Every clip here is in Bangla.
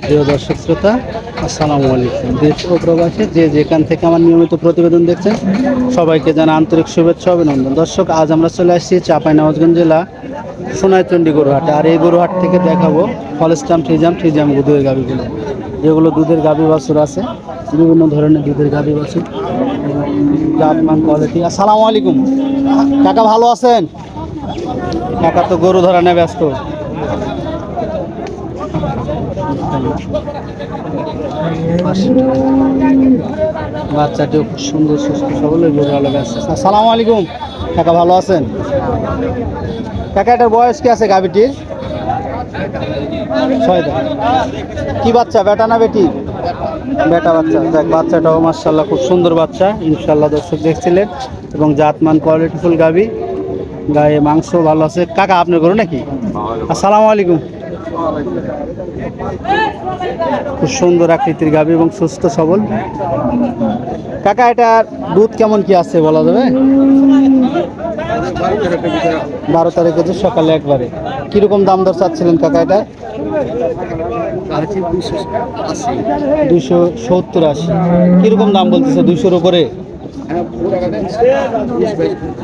প্রিয় দর্শক শ্রোতা, আসসালামু আলাইকুম। দেশ ও প্রবাসে যে যেখান থেকে আমার নিয়মিত প্রতিবেদন দেখছেন, সবাইকে জানা আন্তরিক শুভেচ্ছা অভিনন্দন। দর্শক, আজ আমরা চলে আসছি চাপাই নওয়াজগঞ্জ জেলা সোনাইচন্ডী গরুহাট। আর এই গরুহাট থেকে দেখাবো ফলস্টাম ঠিজাম ঠিজাম দুধের গাভিগুলো। যেগুলো দুধের গাভি বাছুর আছে, বিভিন্ন ধরনের দুধের গাভি বাছুর। জাতমান কোয়ালিটি আসসালামু আলাইকুম। কাকা ভালো আছেন? কাকা তো গরু ধরা নেয় ব্যস্ত। বাচ্চাটিও খুব সুন্দর সুস্থ সবল গরু ভালো ব্যস্ত আসসালামু আলাইকুম। কাকা ভালো আছেন? কাকা এটার বয়স কি আছে গাভিটির? ছয় কি বাচ্চা বেটা না বেটি? বেটা বাচ্চা। দেখ বাচ্চাটাও মার্শাল্লাহ খুব সুন্দর বাচ্চা। ইনশাল্লাহ দর্শক দেখছিলেন। এবং জাতমান কোয়ালিটিফুল গাভি। গায়ে মাংস ভালো আছে। কাকা আপনার গরু নাকি? আসসালামু আলাইকুম। খুব সুন্দর আকৃতির গাভি এবং সুস্থ সবল। কাকা এটার দুধ কেমন কি আছে বলা যাবে? বারো তারিখ সকালে একবারে। কীরকম দাম দর চাচ্ছিলেন কাকা এটা? দুইশো সত্তর আশি। কীরকম দাম বলতেছে দুইশোর উপরে?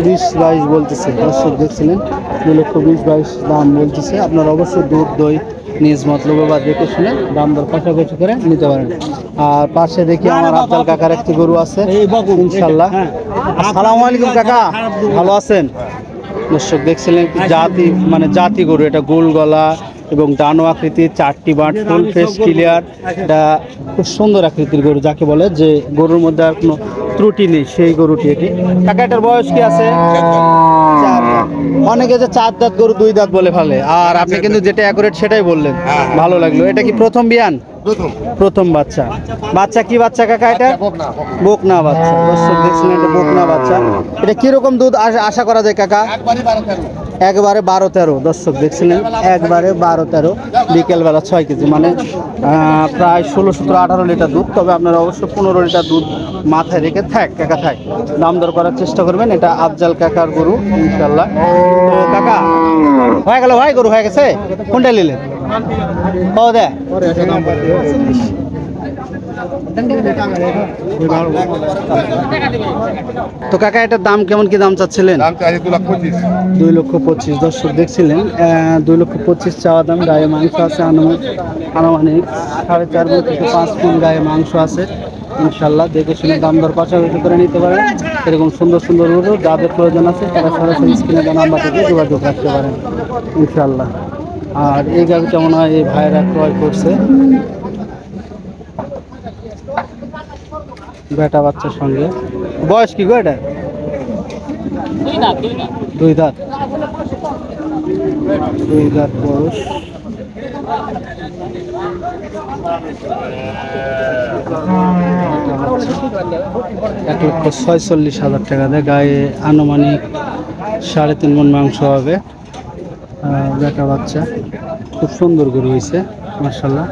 বিশ বাইশ বলতেছে। দর্শক দেখছিলেন দুই লক্ষ বিশ বাইশ দাম বলতেছে। আপনার অবশ্যই দুধ দই নিজ মতলবে বা দেখে শুনে দাম দর কাছাকাছি করে নিতে পারেন। আর পাশে দেখি আমার আব্দাল কাকার একটি গরু আছে ইনশাল্লাহ। আসসালামু আলাইকুম কাকা ভালো আছেন? দর্শক দেখছিলেন জাতি মানে জাতি গরু এটা গোল গলা এবং ডানো আকৃতির চারটি বাট ফুল ফেস ক্লিয়ার এটা খুব সুন্দর আকৃতির গরু যাকে বলে যে গরুর মধ্যে আর কোনো ত্রুটি নেই সেই গরুটি এটি। কাকা এটার বয়স কি আছে? অনেকে যে চার দাঁত গরু দুই দাঁত বলে ফেলে। আর আপনি কিন্তু যেটা অ্যাকুরেট সেটাই বললেন। ভালো লাগল। এটা কি প্রথম বিয়ান? প্রথম। বাচ্চা। বাচ্চা কি বাচ্চা কাকা এটা? বোকনা বাচ্চা। দর্শক দেখছিলেন এটা বকনা বাচ্চা। এটা কীরকম দুধ আশা- করা যায় কাকা? একবারে বারো তেরো। দর্শক, দেখছিলেন? একবারে বারো তেরো, বিকেলবেলা ছয় কেজি। মানে প্রায় ষোলো সতেরো আঠারো লিটার দুধ। তবে আপনারা অবশ্যই পনেরো লিটার দুধ মাথায় রেখে থাক কাকা থাক। দাম দর করার চেষ্টা করবেন। এটা আফজাল কাকার গরু ইনশাল্লাহ কাকা, হয়ে গেল ভাই, গরু হয়ে গেছে? কোনটা নিলেন? ও দে তো কাকা এটার দাম কেমন কি দাম চাচ্ছিলেন? দুই লক্ষ পঁচিশ। দর্শক দেখছিলেন দুই লক্ষ পঁচিশ চাওয়া দাম গায়ে মাংস আছে আনুমানিক সাড়ে চার গুণ থেকে পাঁচ গুণ গায়ে মাংস আছে। ইনশাল্লাহ দেখে শুনে দাম দর পাশাপাশি করে নিতে পারেন। এরকম সুন্দর সুন্দর গরু যাদের প্রয়োজন আছে তারা সরাসরি স্ক্রিনে দেওয়া নাম্বার থেকে যোগাযোগ রাখতে পারেন ইনশাল্লাহ আর এই গাড়ি কেমন হয় এই ভাইরা ক্রয় করছে। বেটা বাচ্চার সঙ্গে। বয়স কি গো এটা? দুই দাঁত। দুই দাঁত বয়স। এক লক্ষ ছয়চল্লিশ হাজার টাকা দেয়। গায়ে আনুমানিক সাড়ে তিন মন মাংস হবে। বেটা বাচ্চা। খুব সুন্দর গরু হয়েছে মার্শাল্লাহ